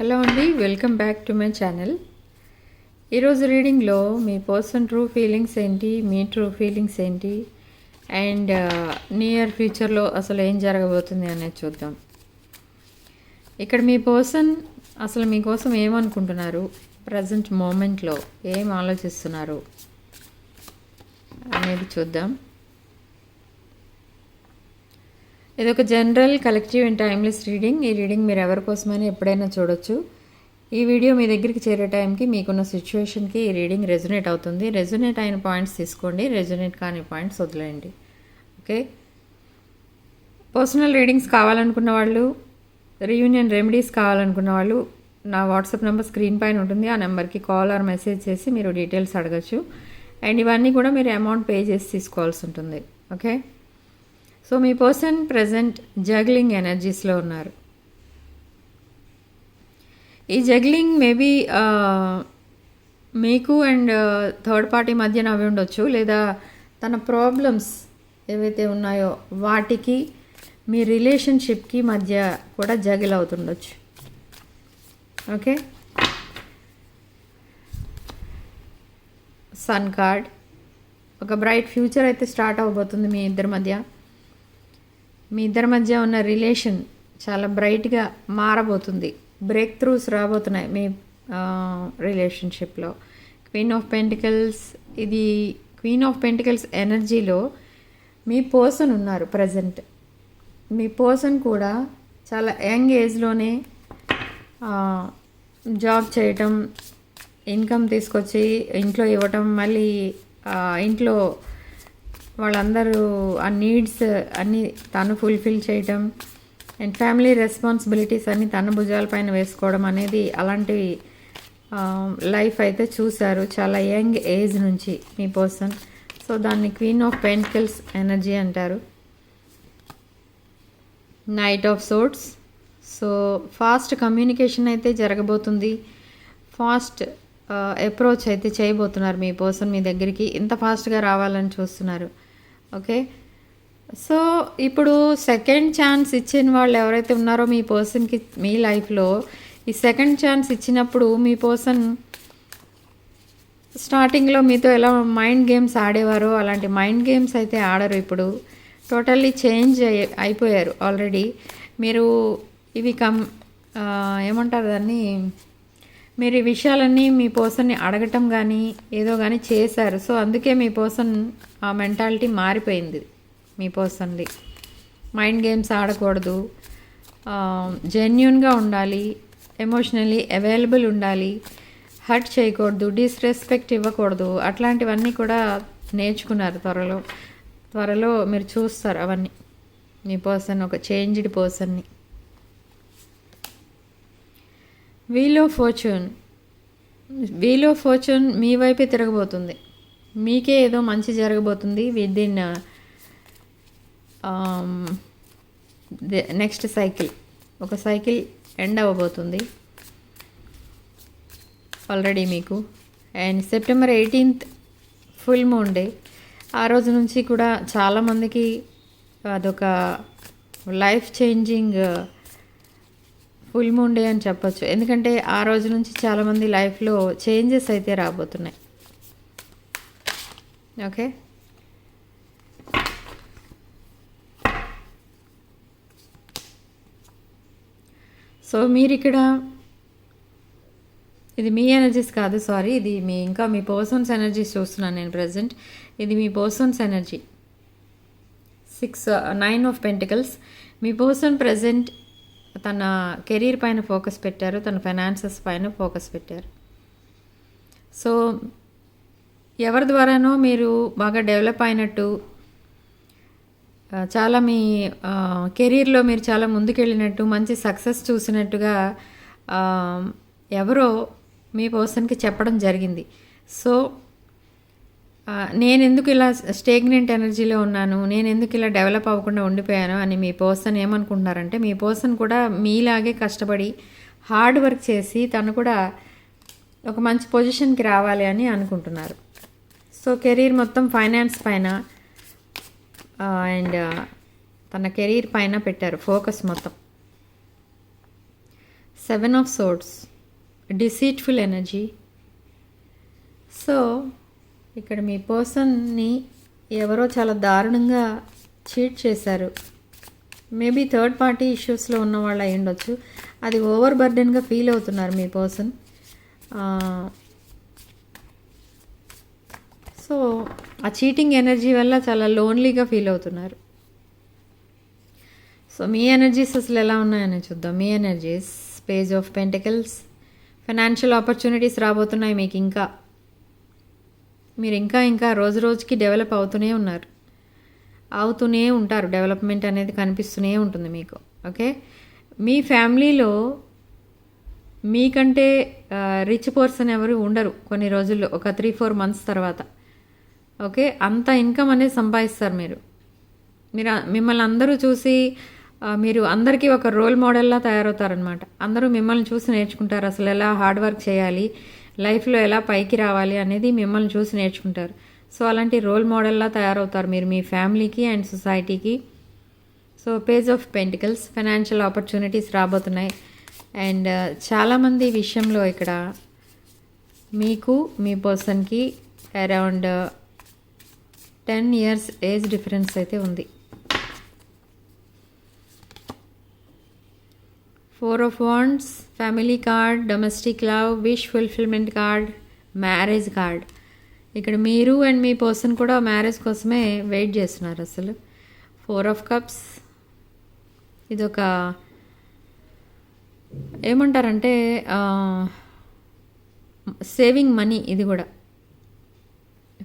Hello అండి welcome back to my channel. ఈరోజు రీడింగ్లో మీ పర్సన్ ట్రూ ఫీలింగ్స్ ఏంటి మీ ట్రూ ఫీలింగ్స్ ఏంటి అండ్ uh, నియర్ ఫ్యూచర్లో అసలు ఏం జరగబోతుంది అనేది చూద్దాం. ఇక్కడ మీ పర్సన్ అసలు మీకోసం ఏమనుకుంటున్నారు? ప్రజెంట్ మూమెంట్లో ఏం ఆలోచిస్తున్నారు? అనేది చూద్దాం. ఇది ఒక general collective and timeless reading. ఈ రీడింగ్ మీరు ఎవరి కోసమైనా ఎప్పుడైనా చూడొచ్చు. ఈ వీడియో మీ దగ్గరికి చేరే టైంకి మీకున్న సిచ్యువేషన్కి ఈ రీడింగ్ రెజొనేట్ అవుతుంది. రెజొనేట్ అయిన పాయింట్స్ తీసుకోండి. రెజొనేట్ కాని పాయింట్స్ వదిలేయండి. ఓకే? పర్సనల్ రీడింగ్స్ కావాలనుకున్న వాళ్ళు రీయూనియన్ రెమెడీస్ కావాలనుకున్న వాళ్ళు నా వాట్సాప్ నెంబర్ స్క్రీన్ పైన ఉంటుంది. ఆ నెంబర్కి కాల్ ఆర్ మెసేజ్ చేసి మీరు డీటెయిల్స్ అడగచ్చు. అండ్ ఇవన్నీ కూడా మీరు అమౌంట్ పే చేసి తీసుకోవాల్సి ఉంటుంది. ఓకే? సో మీ పర్సన్ ప్రజెంట్ జగ్లింగ్ ఎనర్జీస్లో ఉన్నారు. ఈ జగ్లింగ్ మేబీ మీకు అండ్ థర్డ్ పార్టీ మధ్యన అవి ఉండొచ్చు. లేదా తన ప్రాబ్లమ్స్ ఏవైతే ఉన్నాయో వాటికి మీ రిలేషన్షిప్కి మధ్య కూడా జగిల్ అవుతుండొచ్చు. ఓకే? Sun card. ఒక బ్రైట్ ఫ్యూచర్ అయితే స్టార్ట్ అవ్వబోతుంది మీ ఇద్దరి మధ్య. మీ ఇద్దరి మధ్య ఉన్న రిలేషన్ చాలా బ్రైట్గా మారబోతుంది. బ్రేక్ త్రూస్ రాబోతున్నాయి మీ రిలేషన్షిప్లో క్వీన్ ఆఫ్ పెంటికల్స్ ఇది క్వీన్ ఆఫ్ పెంటికల్స్ ఎనర్జీలో మీ పర్సన్ ఉన్నారు ప్రజెంట్ మీ పర్సన్ కూడా చాలా యంగ్ ఏజ్లోనే జాబ్ చేయటం ఇన్కమ్ తీసుకొచ్చి ఇంట్లో ఇవ్వటం మళ్ళీ ఇంట్లో వాళ్ళందరూ ఆ నీడ్స్ అన్నీ తను ఫుల్ఫిల్ చేయటం అండ్ ఫ్యామిలీ రెస్పాన్సిబిలిటీస్ అన్నీ తన భుజాలపైన వేసుకోవడం అనేది అలాంటి లైఫ్ అయితే చూశారు చాలా యంగ్ ఏజ్ నుంచి మీ పర్సన్ సో దాన్ని క్వీన్ ఆఫ్ పెంటికల్స్ ఎనర్జీ అంటారు. Knight of swords so fast communication అయితే జరగబోతుంది. ఫాస్ట్ అప్రోచ్ అయితే చేయబోతున్నారు మీ పర్సన్ మీ దగ్గరికి. ఇంత ఫాస్ట్గా రావాలని చూస్తున్నారు. ఓకే? సో ఇప్పుడు సెకండ్ ఛాన్స్ ఇచ్చిన వాళ్ళు ఎవరైతే ఉన్నారో మీ పర్సన్కి మీ లైఫ్లో ఈ సెకండ్ ఛాన్స్ ఇచ్చినప్పుడు మీ పర్సన్ స్టార్టింగ్లో మీతో ఎలా మైండ్ గేమ్స్ ఆడేవారో అలాంటి మైండ్ గేమ్స్ అయితే ఆడరు ఇప్పుడు. టోటల్లీ చేంజ్ అయిపోయారు ఆల్రెడీ మీరు ఇవి కమ్ ఏమంటారు దాన్ని? మీరు ఈ విషయాలన్నీ మీ పర్సన్ని అడగటం కానీ ఏదో కానీ చేశారు. సో అందుకే మీ పర్సన్ ఆ మెంటాలిటీ మారిపోయింది మీ పర్సన్ది. మైండ్ గేమ్స్ ఆడకూడదు. జెన్యున్గా ఉండాలి. ఎమోషనల్లీ అవైలబుల్ ఉండాలి. హర్ట్ చేయకూడదు. డిస్రెస్పెక్ట్ ఇవ్వకూడదు. అట్లాంటివన్నీ కూడా నేర్చుకున్నారు త్వరలో. త్వరలో మీరు చూస్తారు అవన్నీ. మీ పర్సన్ ఒక చేంజ్డ్ పర్సన్ని. వీలో ఫార్చ్యూన్ వీలో ఫార్చ్యూన్ మీ వైపే తిరగబోతుంది. మీకే ఏదో మంచి జరగబోతుంది. విత్ ఇన్ నెక్స్ట్ సైకిల్ ఒక సైకిల్ ఎండ్ అవ్వబోతుంది. ఆల్రెడీ మీకు. And September eighteenth full moon day ఆ రోజు నుంచి కూడా చాలామందికి అదొక life changing uh, full moon day అని చెప్పొచ్చు. ఎందుకంటే ఆ రోజు నుంచి చాలామంది లైఫ్లో చేంజెస్ అయితే రాబోతున్నాయి. ఓకే సో మీరు ఇక్కడ ఇది మీ ఎనర్జీస్ కాదు సారీ ఇది మీ ఇంకా మీ పర్సన్స్ ఎనర్జీస్ చూస్తున్నాను నేను ప్రజెంట్ ఇది మీ person's energy six nine of pentacles me person present తన కెరీర్ పైన ఫోకస్ పెట్టారు తన ఫైనాన్సెస్ పైన ఫోకస్ పెట్టారు. సో ఎవరి ద్వారానో మీరు బాగా డెవలప్ అయినట్టు చాలా మీ కెరీర్లో మీరు చాలా ముందుకెళ్ళినట్టు మంచి సక్సెస్ చూసినట్టుగా ఎవరో మీ పర్సన్కి చెప్పడం జరిగింది. సో నేను ఎందుకు ఇలా స్టేగ్నెంట్ ఎనర్జీలో ఉన్నాను? నేను ఎందుకు ఇలా డెవలప్ అవ్వకుండా ఉండిపోయాను? అని మీ పర్సన్ ఏమనుకుంటున్నారంటే మీ పర్సన్ కూడా మీలాగే కష్టపడి హార్డ్ వర్క్ చేసి తను కూడా ఒక మంచి పొజిషన్కి రావాలి అని అనుకుంటున్నారు. సో కెరీర్ మొత్తం ఫైనాన్స్ పైన అండ్ తన కెరీర్ పైన పెట్టారు ఫోకస్ మొత్తం. Seven of swords deceitful energy. So ఇక్కడ మీ పర్సన్ని ఎవరో చాలా దారుణంగా చీట్ చేశారు. మేబీ థర్డ్ పార్టీ ఇష్యూస్లో ఉన్న వాళ్ళు అయి ఉండొచ్చు. అది ఓవర్ బర్డెన్గా ఫీల్ అవుతున్నారు మీ పర్సన్. సో ఆ చీటింగ్ ఎనర్జీ వల్ల చాలా లోన్లీగా ఫీల్ అవుతున్నారు. సో మీ ఎనర్జీస్ అసలు ఎలా ఉన్నాయని చూద్దాం. మీ energies page of pentacles financial opportunities రాబోతున్నాయి మీకు ఇంకా. మీరు ఇంకా ఇంకా రోజు రోజుకి డెవలప్ అవుతూనే ఉన్నారు. అవుతూనే ఉంటారు. డెవలప్మెంట్ అనేది కనిపిస్తూనే ఉంటుంది మీకు. ఓకే? మీ ఫ్యామిలీలో మీకంటే రిచ్ పర్సన్ ఎవరు ఉండరు కొన్ని రోజుల్లో ఒక త్రీ ఫోర్ మంత్స్ తర్వాత. ఓకే? అంత ఇన్కమ్ అనేది సంపాదిస్తారు మీరు. మీరు మిమ్మల్ని అందరూ చూసి మీరు అందరికీ ఒక రోల్ మోడల్లా తయారవుతారనమాట అందరూ మిమ్మల్ని చూసి నేర్చుకుంటారు. అసలు ఎలా హార్డ్ వర్క్ చేయాలి? లైఫ్లో ఎలా పైకి రావాలి అనేది మిమ్మల్ని చూసి నేర్చుకుంటారు. సో అలాంటి రోల్ మోడల్లా తయారవుతారు మీరు మీ ఫ్యామిలీకి అండ్ సొసైటీకి. So page of pentacles financial opportunities రాబోతున్నాయి. అండ్ uh, చాలామంది విషయంలో ఇక్కడ మీకు మీ పర్సన్కి around uh, ten years age difference అయితే ఉంది. Four of wands family card domestic love wish fulfilment card marriage card. ఇక్కడ మీరు అండ్ మీ పర్సన్ కూడా మ్యారేజ్ కోసమే వెయిట్ చేస్తున్నారు అసలు. Four of cups. ఇదొక ఏమంటారంటే సేవింగ్ మనీ ఇది కూడా.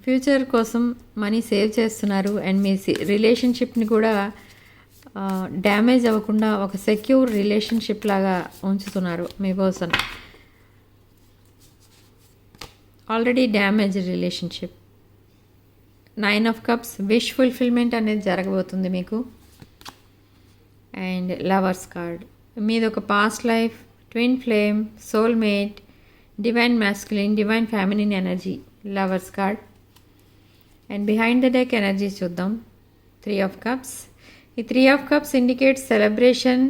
ఫ్యూచర్ కోసం మనీ సేవ్ చేస్తున్నారు అండ్ మీ రిలేషన్షిప్ని కూడా డ్యామేజ్ అవ్వకుండా ఒక సెక్యూర్ రిలేషన్షిప్ లాగా ఉంచుతున్నారు మీ person. Already damage relationship. Nine of cups wish fulfilment అనేది జరగబోతుంది మీకు. And lovers card. మీది ఒక past life twin flame soulmate divine masculine divine feminine energy lovers card. And behind the deck energy చూద్దాం. Three of cups ఈ three of cups indicate celebration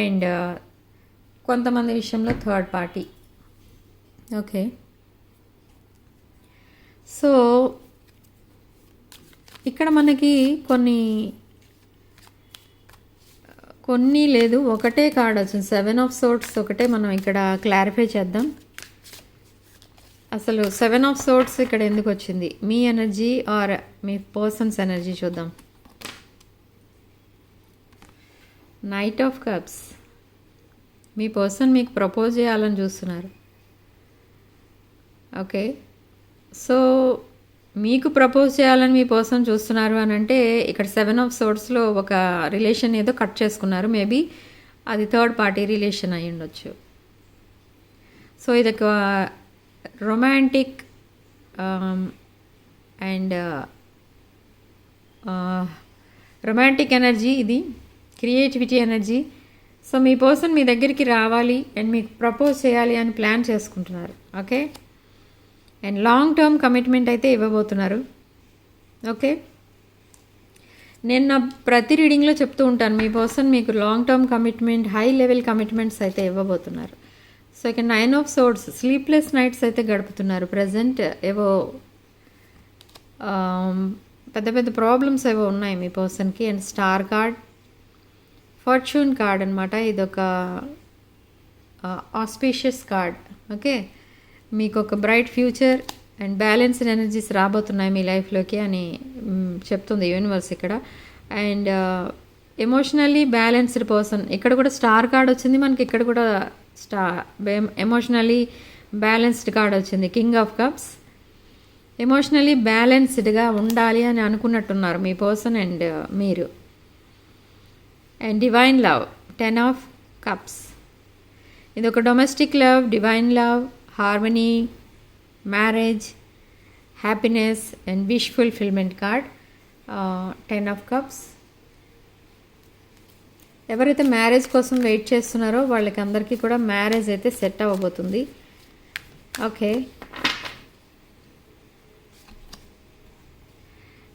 and uh, కొంతమంది విషయంలో third party. Okay. So ఇక్కడ మనకి కొన్ని కొన్ని లేదు ఒకటే కార్డ్ వచ్చింది. సెవెన్ ఆఫ్ సోర్ట్స్ ఒకటే మనం ఇక్కడ క్లారిఫై చేద్దాం. అసలు సెవెన్ ఆఫ్ సోట్స్ ఇక్కడ ఎందుకు వచ్చింది? మీ ఎనర్జీ ఆర్ మీ పర్సన్స్ ఎనర్జీ చూద్దాం. నైట్ ఆఫ్ కప్స్ మీ పర్సన్ మీకు ప్రపోజ్ చేయాలని చూస్తున్నారు. ఓకే సో మీకు ప్రపోజ్ చేయాలని మీ పర్సన్ చూస్తున్నారు అని అంటే ఇక్కడ సెవెన్ ఆఫ్ సోర్స్లో ఒక రిలేషన్ ఏదో కట్ చేసుకున్నారు. మేబీ అది థర్డ్ పార్టీ రిలేషన్ అయి ఉండొచ్చు. So uh, um, uh, uh, ఇది ఒక రొమాంటిక్ అండ్ రొమాంటిక్ ఎనర్జీ ఇది. Creativity energy. సో మీ పర్సన్ మీ దగ్గరికి రావాలి అండ్ మీకు ప్రపోజ్ చేయాలి అని ప్లాన్ చేసుకుంటున్నారు. Okay? And long term commitment అయితే ఇవ్వబోతున్నారు. ఓకే? నేను నా ప్రతి రీడింగ్లో చెప్తూ ఉంటాను మీ పర్సన్ మీకు long term commitment high level commitments అయితే ఇవ్వబోతున్నారు. సో ఇక nine of swords sleepless nights అయితే గడుపుతున్నారు. ప్రజెంట్ ఏవో పెద్ద పెద్ద ప్రాబ్లమ్స్ ఏవో ఉన్నాయి మీ పర్సన్కి. And star card fortune card అనమాట ఇదొక ఆస్పీషియస్ కార్డ్. ఓకే? మీకు ఒక bright future and balanced energies రాబోతున్నాయి మీ లైఫ్లోకి అని చెప్తుంది యూనివర్స్ ఇక్కడ. And emotionally balanced person. ఇక్కడ కూడా స్టార్ కార్డ్ వచ్చింది. మనకి ఇక్కడ కూడా స్టా ఎమోషనల్లీ బ్యాలెన్స్డ్ కార్డ్ వచ్చింది. King of cups. ఎమోషనల్లీ బ్యాలెన్స్డ్గా ఉండాలి అని అనుకున్నట్టున్నారు మీ పర్సన్ అండ్ మీరు. And divine love ten of cups ఇది ఒక domestic love divine love harmony marriage happiness and wish fulfilment card ten of cups ఎవరైతే మ్యారేజ్ కోసం వెయిట్ చేస్తున్నారో వాళ్ళకి అందరికీ కూడా మ్యారేజ్ అయితే సెట్ అవ్వబోతుంది. ఓకే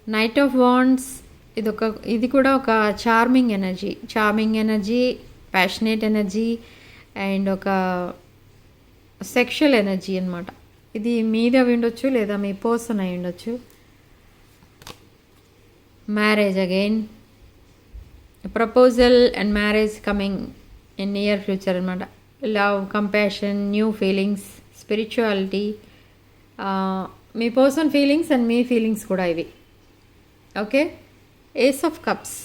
నైట్ ఆఫ్ వాండ్స్ ఇది ఒక ఇది కూడా ఒక charming energy charming energy passionate energy and ఒక సెక్షువల్ ఎనర్జీ అనమాట ఇది మీద ఉండొచ్చు లేదా మీ పర్సన్ అయి ఉండొచ్చు marriage again proposal and marriage coming in near future అనమాట love compassion new feelings spirituality me person feelings and మీ ఫీలింగ్స్ కూడా ఇవి. Okay ace of cups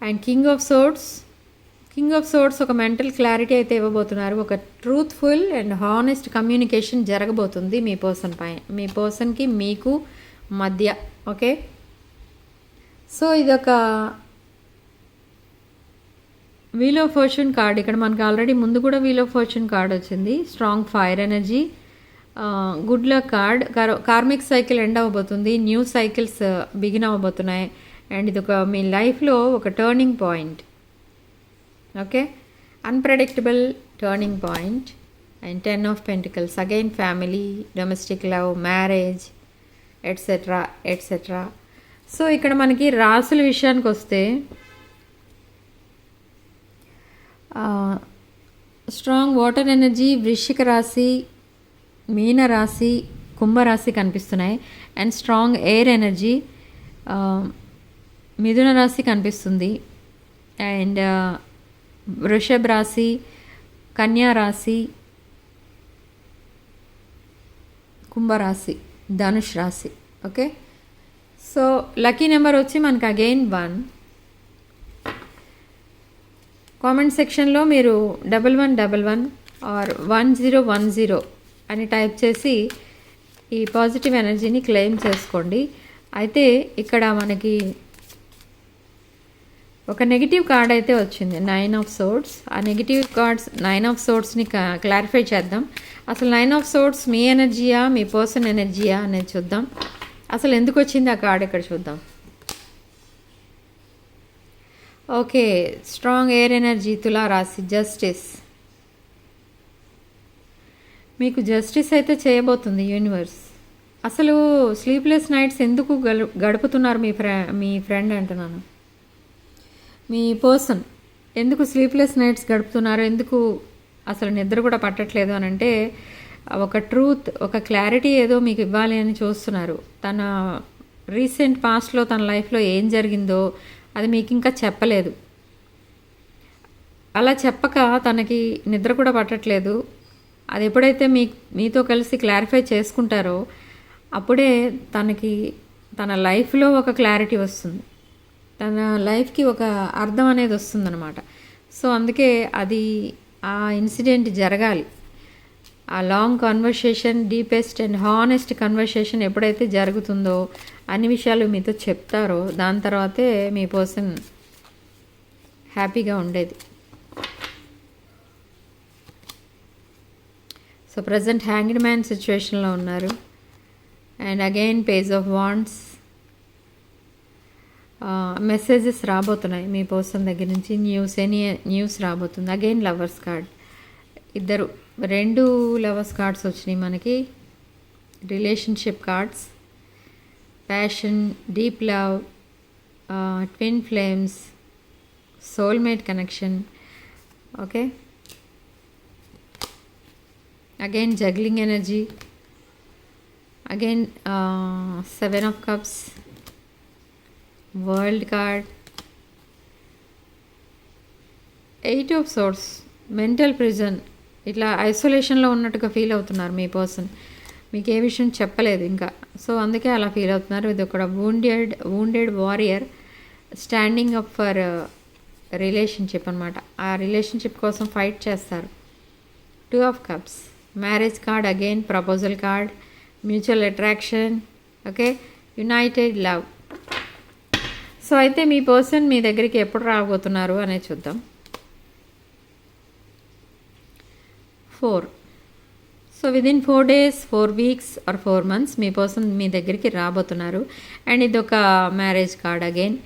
and king of swords king of swords ఒక mental clarity అయితే ఇవ్వబోతున్నారు. ఒక truthful and honest communication జరగబోతుంది మీ person పై. మీ పర్సన్కి మీకు మధ్య. ఓకే సో ఇదొక వీల్ ఆఫ్ ఫార్చ్యూన్ కార్డ్ ఇక్కడ మనకు ఆల్రెడీ ముందు కూడా వీల్ ఆఫ్ ఫార్చ్యూన్ కార్డ్ వచ్చింది. Strong fire energy good luck card karmic cycle end అవ్వబోతుంది. న్యూ సైకిల్స్ బిగిన్ అవ్వబోతున్నాయి. అండ్ ఇది ఒక మీ లైఫ్లో ఒక turning point okay unpredictable turning point and ten of pentacles again family domestic love marriage etcetera etcetera so ఇక్కడ మనకి రాసుల విషయానికి వస్తే స్ట్రాంగ్ వాటర్ ఎనర్జీ వృషిక రాశి మీన రాశి కుంభరాశి కనిపిస్తున్నాయి. అండ్ స్ట్రాంగ్ ఎయిర్ ఎనర్జీ మిథున రాశి కనిపిస్తుంది. అండ్ uh, వృషభ రాశి కన్యా రాశి కుంభరాశి ధనుష్ రాశి. ఓకే సో లక్కీ నెంబర్ వచ్చి మనకు అగైన్ వన్ కామెంట్ సెక్షన్లో మీరు double one double one or one zero one zero అని టైప్ చేసి ఈ పాజిటివ్ ఎనర్జీని క్లెయిమ్ చేసుకోండి. అయితే ఇక్కడ మనకి ఒక నెగిటివ్ కార్డ్ అయితే వచ్చింది నైన్ ఆఫ్ సోర్ట్స్ ఆ నెగిటివ్ కార్డ్స్ నైన్ ఆఫ్ సోర్ట్స్ని క్లారిఫై చేద్దాం. అసలు నైన్ ఆఫ్ సోర్ట్స్ మీ ఎనర్జీయా మీ పర్సన్ ఎనర్జీయా అనేది చూద్దాం. అసలు ఎందుకు వచ్చింది ఆ కార్డ్ ఇక్కడ చూద్దాం. ఓకే స్ట్రాంగ్ ఎయిర్ ఎనర్జీ తులా రాసి జస్టిస్ మీకు జస్టిస్ అయితే చేయబోతుంది యూనివర్స్ అసలు స్లీప్లెస్ నైట్స్ ఎందుకు గడుపుతున్నారు మీ ఫ్రె మీ ఫ్రెండ్ అంటున్నాను మీ పర్సన్ ఎందుకు స్లీప్లెస్ నైట్స్ గడుపుతున్నారు? ఎందుకు అసలు నిద్ర కూడా పట్టట్లేదు అని అంటే ఒక ట్రూత్ ఒక క్లారిటీ ఏదో మీకు ఇవ్వాలి అని చూస్తున్నారు. తన రీసెంట్ పాస్ట్లో తన లైఫ్లో ఏం జరిగిందో అది మీకు ఇంకా చెప్పలేదు. అలా చెప్పక తనకి నిద్ర కూడా పట్టట్లేదు. అది ఎప్పుడైతే మీ మీతో కలిసి క్లారిఫై చేసుకుంటారో అప్పుడే తనకి తన లైఫ్లో ఒక క్లారిటీ వస్తుంది. తన లైఫ్కి ఒక అర్థం అనేది వస్తుందన్నమాట. సో అందుకే అది ఆ ఇన్సిడెంట్ జరగాలి. ఆ long conversation deepest and honest conversation ఎప్పుడైతే జరుగుతుందో అన్ని విషయాలు మీతో చెప్తారో దాని తర్వాతే మీ పర్సన్ హ్యాపీగా ఉండేది. సో ప్రజెంట్ హ్యాంగ్డ్ మ్యాన్ సిచ్యువేషన్లో ఉన్నారు and again page of wands messages రాబోతున్నాయి మీ పర్సన్ దగ్గర నుంచి న్యూస్ ఎనీ న్యూస్ రాబోతుంది అగైన్ లవర్స్ కార్డ్ ఇద్దరు రెండు లవర్స్ కార్డ్స్ వచ్చినాయి మనకి relationship cards passion deep love twin flames soulmate connection okay again juggling energy again seven of cups world card eight of swords mental prison ఇట్లా ఐసోలేషన్లో ఉన్నట్టుగా feel అవుతున్నారు మీ పర్సన్ మీకు ఏ విషయం చెప్పలేదు ఇంకా. సో అందుకే అలా ఫీల్ అవుతున్నారు. ఇది ఒక wounded wounded warrior standing up for relationship అనమాట ఆ రిలేషన్షిప్ కోసం ఫైట్ చేస్తారు. Two of cups marriage card again proposal card mutual attraction okay united love so అయితే మీ పర్సన్ మీ దగ్గరికి ఎప్పుడు రాబోతున్నారు అనేది చూద్దాం. Four so within four days four weeks or four months me person మీ దగ్గరికి రాబోతున్నారు. అండ్ ఇది ఒక marriage card again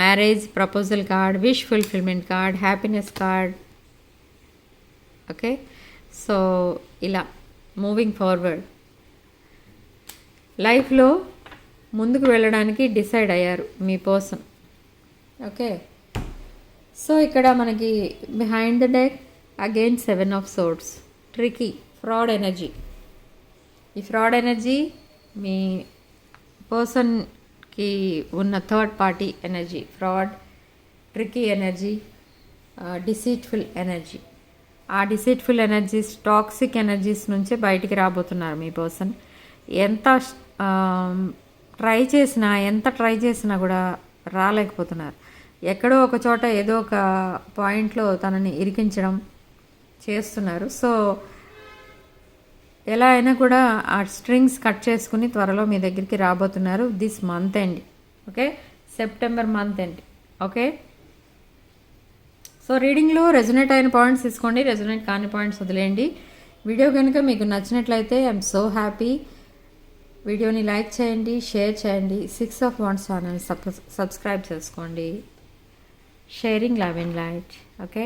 marriage proposal card wish fulfilment card happiness card okay so ఇలా మూవింగ్ ఫార్వర్డ్ లైఫ్లో ముందుకు వెళ్ళడానికి డిసైడ్ అయ్యారు మీ పర్సన్ ఓకే సో ఇక్కడ మనకి behind the deck again seven of swords tricky fraud energy ఈ ఫ్రాడ్ ఎనర్జీ మీ పర్సన్కి ఉన్న third party energy fraud tricky energy deceitful energy ఆ డిసీట్ఫుల్ ఎనర్జీస్ టాక్సిక్ ఎనర్జీస్ నుంచే బయటికి రాబోతున్నారు మీ పర్సన్ ఎంత ట్రై చేసినా ఎంత ట్రై చేసినా కూడా రాలేకపోతున్నారు. ఎక్కడో ఒక చోట ఏదో ఒక పాయింట్లో తనని ఇరికించడం చేస్తున్నారు. సో ఎలా అయినా కూడా ఆ స్ట్రింగ్స్ కట్ చేసుకుని త్వరలో మీ దగ్గరికి రాబోతున్నారు this month end okay September month end okay so రీడింగ్లో resonate అయిన పాయింట్స్ తీసుకోండి రెజొనేట్ కాని పాయింట్స్ వదిలేయండి. వీడియో కనుక మీకు నచ్చినట్లయితే ఐఎమ్ సో హ్యాపీ. వీడియోని లైక్ చేయండి షేర్ చేయండి. Six of one channel subscribe చేసుకోండి. Sharing love and light. Okay?